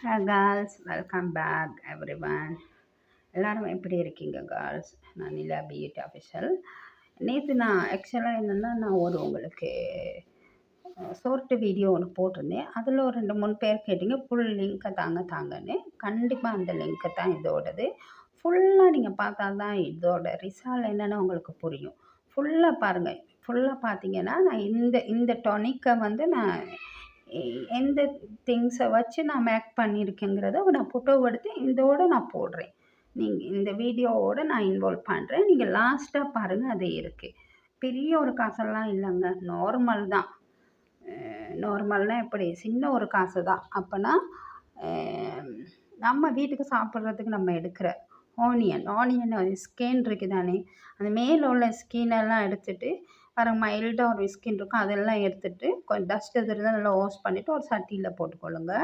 Hello girls welcome back everyone எல்லோரும் எப்படி இருக்கீங்க கேர்ள்ஸ் நான் நிலா பியூட்டி ஆஃபீஷியல் நேற்று நான் ஆக்சுவலாக என்னென்னா நான் ஒரு உங்களுக்கு ஷோர்ட்டு வீடியோ ஒன்று போட்டிருந்தேன். அதில் ஒரு ரெண்டு மூணு பேர் கேட்டிங்க ஃபுல் லிங்க்கை தாங்க தாங்கன்னு. கண்டிப்பாக அந்த லிங்க்கை தான் இதோடது. ஃபுல்லாக நீங்கள் பார்த்தா தான் இதோட ரிசால் என்னென்னு உங்களுக்கு புரியும். ஃபுல்லாக பாருங்கள் ஃபுல்லாக பார்த்தீங்கன்னா நான் இந்த இந்த டொனிக்கை வந்து நான் எந்த திங்ஸை வச்சு நான் மேக் பண்ணியிருக்கேங்கிறத நான் ஃபோட்டோ எடுத்து இதோடு நான் போடுறேன். நீங்கள் இந்த வீடியோவோடு நான் இன்வால்வ் பண்ணுறேன் நீங்கள் லாஸ்ட்டாக பாருங்கள் அது இருக்குது பெரிய ஒரு காசெல்லாம் இல்லைங்க. நார்மல் தான். நார்மல்னால் எப்படி? சின்ன ஒரு காசு தான். அப்போனா நம்ம வீட்டுக்கு சாப்பிட்றதுக்கு நம்ம எடுக்கிற ஆனியன் ஆனியன் ஸ்கேன் இருக்குது தானே அந்த மேலே உள்ள ஸ்கின்னெல்லாம் எடுத்துகிட்டு பாருங்கள் மைல்டாக ஒரு ஸ்கின் இருக்கும் அதெல்லாம் எடுத்துகிட்டு கொஞ்சம் டஸ்ட் எது இருந்தால் நல்லா வாஷ் பண்ணிவிட்டு ஒரு சட்டியில் போட்டுக்கொள்ளுங்க.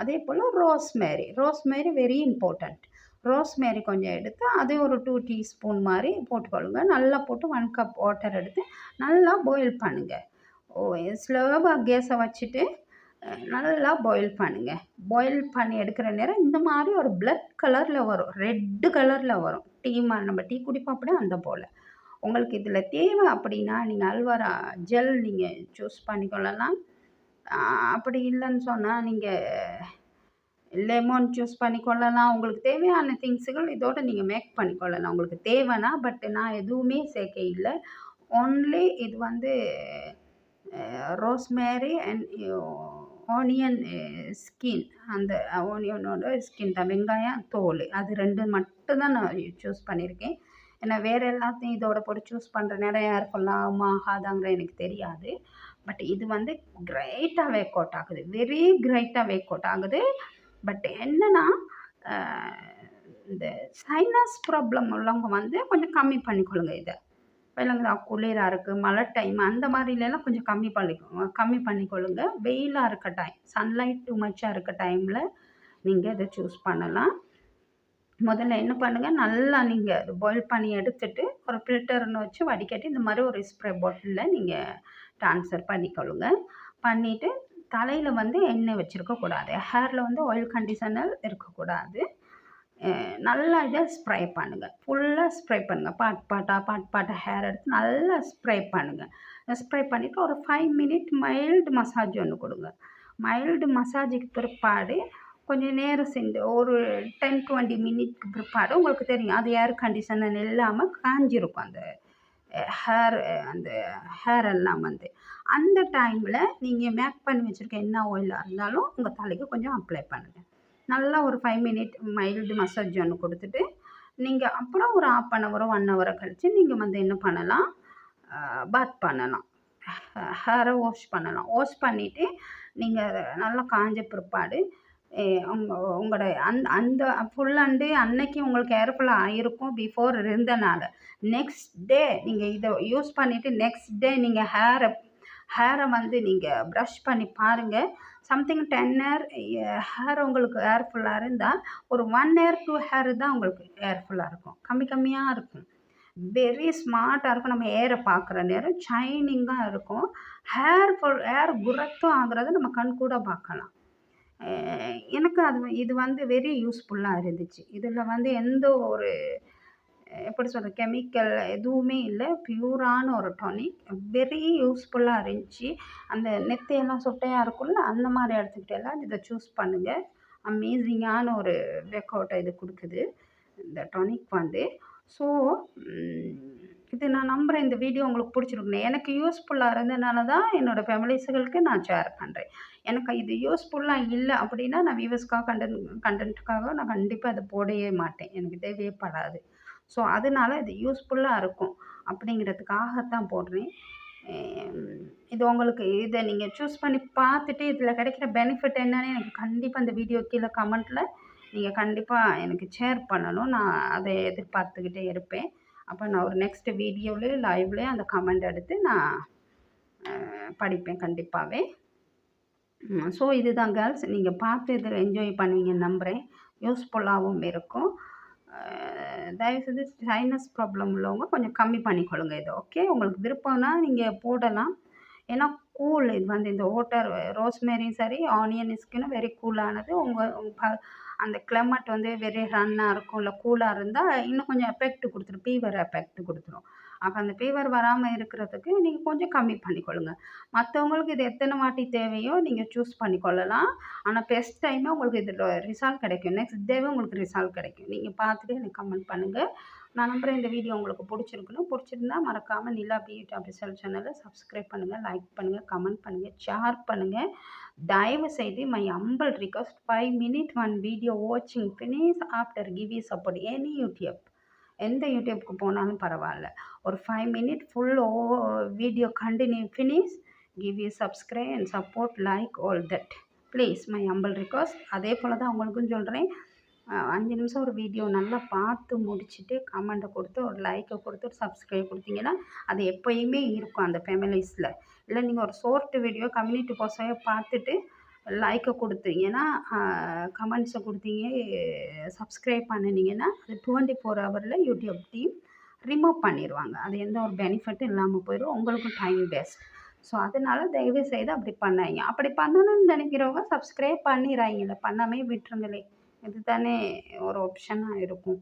அதே போல் rosemary rosemary very important rosemary கொஞ்சம் எடுத்து அதே ஒரு டூ டீஸ்பூன் மாதிரி போட்டுக்கொள்ளுங்க. நல்லா போட்டு ஒன் கப் வாட்டர் எடுத்து நல்லா பாயில் பண்ணுங்கள் ஓ ஸ்லோவாக கேஸை வச்சுட்டு நல்லா பாயில் பண்ணுங்கள் பாயில் பண்ணி எடுக்கிற நேரம் இந்த மாதிரி ஒரு பிளட் கலரில் வரும். ரெட்டு கலரில் வரும். டீ நம்ம டீ குடிப்போம் அப்படியே அந்த போல். உங்களுக்கு இதில் தேவை அப்படின்னா நீங்கள் அல்வரா ஜெல் நீங்கள் சூஸ் பண்ணிக்கொள்ளலாம் அப்படி இல்லைன்னு சொன்னால் நீங்கள் லெமன் சூஸ் பண்ணிக்கொள்ளலாம் உங்களுக்கு தேவையான திங்ஸுகள் இதோட நீங்கள் மேக் பண்ணிக்கொள்ளலாம் உங்களுக்கு தேவைன்னா பட் நான் எதுவுமே சேர்க்க இல்லை. ஒன்லி இது வந்து ரோஸ்மேரி அண்ட் ஆனியன் ஸ்கின் அந்த ஆனியனோட ஸ்கின் தான். வெங்காயம் தோல். அது ரெண்டு மட்டும்தான் நான் சூஸ் பண்ணியிருக்கேன். ஏன்னா வேறு எல்லாத்தையும் இதோட போட்டு சூஸ் பண்ணுற நேரம் யாருக்கெல்லாம் ஆகாதாங்கிற எனக்கு தெரியாது. பட் இது வந்து கிரேட்டாக வேக் அவுட் ஆகுது. வெரி கிரேட்டாக வேக் அவுட் ஆகுது. பட் என்னென்னா இந்த சைனஸ் ப்ராப்ளம் உள்ளவங்க வந்து கொஞ்சம் கம்மி பண்ணிக்கொள்ளுங்க இதை. விலங்குதா குளிராக இருக்குது மழை டைம் அந்த மாதிரிலாம் கொஞ்சம் கம்மி பண்ணிக்கோங்க கம்மி பண்ணிக்கொள்ளுங்க. வெயிலாக இருக்க டைம் சன்லைட் டூ மச்சாக இருக்க டைமில் நீங்கள் இதை சூஸ் பண்ணலாம். முதல்ல என்ன பண்ணுங்கள் நல்லா நீங்கள் அது பாயில் பண்ணி எடுத்துட்டு ஒரு ஃபில்டர்னு வச்சு வடிகட்டி இந்த மாதிரி ஒரு ஸ்ப்ரே பாட்டிலில் நீங்கள் ட்ரான்ஸ்ஃபர் பண்ணிக்கொள்ளுங்க. பண்ணிவிட்டு தலையில் வந்து எண்ணெய் வச்சுருக்கக்கூடாது ஹேரில் வந்து ஆயில் கண்டிஷனர் இருக்கக்கூடாது நல்லா இதை ஸ்ப்ரே பண்ணுங்கள் ஃபுல்லாக ஸ்ப்ரே பண்ணுங்கள் பாட் பாட்டாக பாட் பாட்டாக ஹேர் எடுத்து நல்லா ஸ்ப்ரே பண்ணுங்கள் ஸ்ப்ரே பண்ணிவிட்டு ஒரு ஃபைவ் மினிட் மைல்டு மசாஜ் ஒன்று கொடுங்க. மைல்டு மசாஜுக்கு பிற்பாடு கொஞ்சம் நேரம் செஞ்சு ஒரு டென் டுவெண்ட்டி மினிட்க்கு பிற்பாடு உங்களுக்கு தெரியும். அது ஏர் கண்டிஷனர் இல்லாமல் காஞ்சிருக்கும் அந்த ஹேர் அந்த ஹேர் எல்லாம் வந்து. அந்த டைமில் நீங்கள் மேக் பண்ணி வச்சுருக்க என்ன ஆயிலாக இருந்தாலும் உங்கள் தலைக்கு கொஞ்சம் அப்ளை பண்ணுங்கள் நல்லா ஒரு ஃபைவ் மினிட் மைல்டு மசாஜ் ஒன்று கொடுத்துட்டு நீங்கள் அப்புறம் ஒரு ஆஃப் அன் ஹவரோ ஒன் ஹவரோ கழித்து நீங்கள் வந்து என்ன பண்ணலாம்? பாத் பண்ணலாம். ஹேரை வாஷ் பண்ணலாம். வாஷ் பண்ணிவிட்டு நீங்கள் நல்லா காஞ்ச பிற்பாடு உங்களோட அந் அந்த ஃபுல் அண்ட் டே அன்னைக்கு உங்களுக்கு கேர்ஃபுல்லாக ஆகிருக்கும் பிஃபோர் இருந்தனால. நெக்ஸ்ட் டே நீங்கள் இதை யூஸ் பண்ணிவிட்டு நெக்ஸ்ட் டே நீங்கள் ஹேரை ஹேரை வந்து நீங்கள் ப்ரஷ் பண்ணி பாருங்கள் சம்திங் டென் ஹேர் ஹேர் உங்களுக்கு ஏர்ஃபுல்லாக இருந்தால் ஒரு ஒன் ஹேர் டூ ஹேர் தான் உங்களுக்கு ஏர்ஃபுல்லாக இருக்கும். கம்மி கம்மியாக இருக்கும். வெரி ஸ்மார்ட்டாக இருக்கும். நம்ம ஏரை பார்க்குற நேரம் ஷைனிங்காக இருக்கும். ஹேர் ஃபுல் ஹேர் குரத்தும் ஆகிறத நம்ம கண் கூட பார்க்கலாம் எனக்கு அது இது வந்து வெரி யூஸ்ஃபுல்லாக இருந்துச்சு. இதில் வந்து எந்த ஒரு எப்படி சொல்கிறது கெமிக்கல் எதுவுமே இல்லை. ப்யூரான ஒரு டானிக் வெரி யூஸ்ஃபுல்லாக இருந்துச்சு. அந்த நெத்தையெல்லாம் சொட்டையாக இருக்கும்ல அந்த மாதிரி இடத்துக்கிட்டெல்லாம் இதை சூஸ் பண்ணுங்கள் அமேசிங்கான ஒரு ஒர்க் அவுட்டை இது கொடுக்குது. இந்த டானிக் வந்து. ஸோ இது நான் நம்புகிறேன் இந்த வீடியோ உங்களுக்கு பிடிச்சிருக்குன்னு. எனக்கு யூஸ்ஃபுல்லாக இருந்ததுனால தான் என்னோடய ஃபேமிலிஸுகளுக்கு நான் ஷேர் பண்ணுறேன் எனக்கு இது யூஸ்ஃபுல்லாக இல்லை அப்படின்னா நான் வியூவர்ஸ்க்காக கண்டென்ட் கண்டென்ட்டுக்காக நான் கண்டிப்பாக அதை போடவே மாட்டேன். எனக்கு தேவையே படாது. ஸோ அதனால இது யூஸ்ஃபுல்லாக இருக்கும் அப்படிங்கிறதுக்காகத்தான் போடுறேன். இது உங்களுக்கு இதை நீங்கள் சூஸ் பண்ணி பார்த்துட்டு இதில் கிடைக்கிற பெனிஃபிட் என்னன்னு எனக்கு கண்டிப்பாக இந்த வீடியோ கீழே கமெண்ட்டில் நீங்கள் கண்டிப்பாக எனக்கு ஷேர் பண்ணணும். நான் அதை எதிர்பார்த்துக்கிட்டே இருப்பேன். அப்போ நான் ஒரு நெக்ஸ்ட் வீடியோவிலே லைவ்லேயும் அந்த கமெண்ட் எடுத்து நான் படிப்பேன் கண்டிப்பாகவே ஸோ இதுதான் கேர்ள்ஸ் நீங்கள் பார்த்து இதில் என்ஜாய் பண்ணுவீங்கன்னு நம்புகிறேன் யூஸ்ஃபுல்லாகவும் இருக்கும். தயவுசெய்து சைனஸ் ப்ராப்ளம் உள்ளவங்க கொஞ்சம் கம்மி பண்ணிக்கொள்ளுங்க இது ஓகே உங்களுக்கு விருப்பம்னா நீங்கள் போடலாம். ஏன்னா கூல் இது வந்து இந்த ஓட்டர் ரோஸ்மேரியும் சரி ஆனியன் ஸ்கின்னும் வெரி கூலானது உங்கள் அந்த கிளைமேட் வந்து வெரி ரன்னாக இருக்கும் இல்லை கூலாக இருந்தால் இன்னும் கொஞ்சம் எஃபெக்ட் கொடுத்துரும். ஃபீவர் எஃபெக்ட் கொடுத்துரும். அப்போ அந்த ஃபீவர் வராமல் இருக்கிறதுக்கு நீங்கள் கொஞ்சம் கம்மி பண்ணிக்கொள்ளுங்க. மற்றவங்களுக்கு இது எத்தனை வாட்டி தேவையோ நீங்கள் சூஸ் பண்ணிக்கொள்ளலாம். ஆனால் பெஸ்ட் டைமே உங்களுக்கு இதில் ரிசல்ட் கிடைக்கும். நெக்ஸ்ட் டேவே உங்களுக்கு ரிசால்ட் கிடைக்கும். நீங்கள் பார்த்துட்டு எனக்கு கமெண்ட் பண்ணுங்கள் நான் நம்புகிறேன் இந்த வீடியோ உங்களுக்கு பிடிச்சிருக்கணும் பிடிச்சிருந்தா மறக்காமல் நிலா பியூட்டி அபிஷியல் சேனலை சப்ஸ்கிரைப் பண்ணுங்கள் லைக் பண்ணுங்கள் கமெண்ட் பண்ணுங்கள் ஷேர் பண்ணுங்கள் தயவு செய்து my humble request five minute one video வாட்சிங் finish after give you support any YouTube எந்த யூடியூப்க்கு போனாலும் பரவாயில்ல. ஒரு five minute full oh video continue finish give you subscribe and support like all that please my humble request அதே போல் தான் உங்களுக்கும் சொல்கிறேன் அஞ்சு நிமிஷம் ஒரு வீடியோ நல்லா பார்த்து முடிச்சுட்டு கமெண்ட்டை கொடுத்து ஒரு லைக்கை கொடுத்து ஒரு சப்ஸ்கிரைப் கொடுத்தீங்கன்னா அது எப்போயுமே இருக்கும் அந்த ஃபெமிலிஸில் இல்லை நீங்கள் ஒரு ஷோர்ட் வீடியோ கம்யூனிட்டி போஸ்டாக பார்த்துட்டு லைக்கை கொடுத்தீங்கன்னா கமெண்ட்ஸை கொடுத்தீங்க சப்ஸ்கிரைப் பண்ணினீங்கன்னா அது டுவெண்ட்டி ஃபோர் ஹவரில் யூடியூப் டீம் ரிமூவ் பண்ணிடுவாங்க அது எந்த ஒரு பெனிஃபிட்டும் இல்லாமல் போயிடும் உங்களுக்கும் டைம் வேஸ்ட் ஸோ அதனால் தயவு செய்து அப்படி பண்ணாங்க அப்படி பண்ணணும்னு நினைக்கிறவங்க சப்ஸ்கிரைப் பண்ணிடுறாங்களே பண்ணாமே விட்டுருங்களே. இதுதானே ஒரு ஆப்ஷனாக இருக்கும்.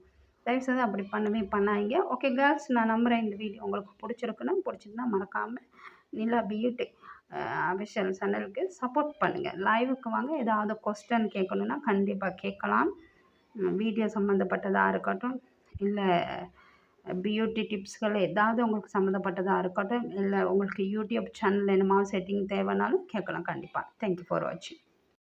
தயவுசெய்து அப்படி பண்ணவே பண்ணாங்க ஓகே கேர்ள்ஸ் நான் நம்புகிறேன் இந்த வீடியோ உங்களுக்கு பிடிச்சிருக்குன்னு பிடிச்சிருந்தா மறக்காமல் நிலா பியூட்டி அபிஷியல் சேனலுக்கு சப்போர்ட் பண்ணுங்கள் லைவுக்கு வாங்க. ஏதாவது கொஸ்டன் கேட்கணுன்னா கண்டிப்பாக கேட்கலாம். வீடியோ சம்மந்தப்பட்டதாக இருக்கட்டும் இல்லை பியூட்டி டிப்ஸ்கள் ஏதாவது உங்களுக்கு சம்மந்தப்பட்டதாக இருக்கட்டும் இல்லை உங்களுக்கு யூடியூப் சேனல் என்னமா செட்டிங் தேவைனாலும் கேட்கலாம் கண்டிப்பாக தேங்க்யூ ஃபார் வாட்சிங்